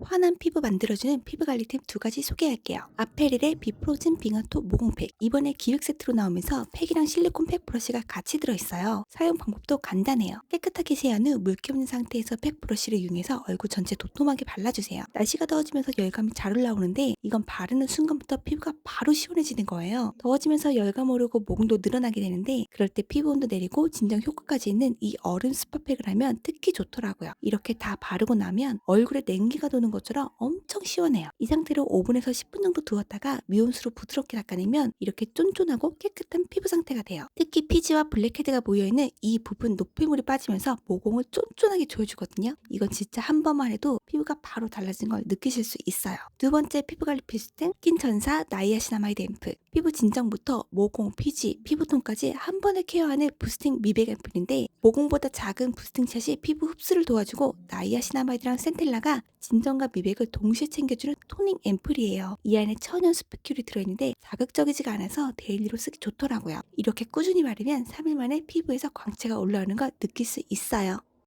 환한 피부 만들어주는 피부 관리템 두 가지 소개할게요. 아페릴의 비프로즌 빙하토 모공팩. 이번에 기획 세트로 나오면서 팩이랑 실리콘 팩 브러쉬가 같이 들어있어요. 사용 방법도 간단해요. 깨끗하게 세안 후 물기 없는 상태에서 팩 브러쉬를 이용해서 얼굴 전체 도톰하게 발라주세요. 날씨가 더워지면서 열감이 잘 올라오는데 이건 바르는 순간부터 피부가 바로 시원해지는 거예요. 더워지면서 열감 오르고 모공도 늘어나게 되는데 그럴 때 피부 온도 내리고 진정 효과까지 있는 이 얼음 스파팩을 하면 특히 좋더라고요. 이렇게 다 바르고 나면 얼굴에 냉기가 도는 것처럼 엄청 시원해요. 이 상태로 5분에서 10분 정도 두었다가 미온수로 부드럽게 닦아내면 이렇게 쫀쫀하고 깨끗한 피부 상태가 돼요. 특히 피지와 블랙헤드가 모여있는 이 부분 노폐물이 빠지면서 모공을 쫀쫀하게 조여주거든요. 이건 진짜 한 번만 해도 피부가 바로 달라진 걸 느끼실 수 있어요. 두 번째 피부 관리 필수템 스킨 전사 나이아시나마이드 앰플. 피부 진정부터 모공, 피지, 피부톤까지 한 번에 케어하는 부스팅 미백 앰플인데 모공보다 작은 부스팅샷이 피부 흡수를 도와주고 나이아시나마이드랑 센텔라가 진정과 미백을 동시에 챙겨주는 토닝 앰플이에요. 이 안에 천연 스프큐리 들어있는데 자극적이지가 않아서 데일리로 쓰기 좋더라고요. 이렇게 꾸준히 바르면 3일 만에 피부에서 광채가 올라오는 걸 느낄 수 있어요.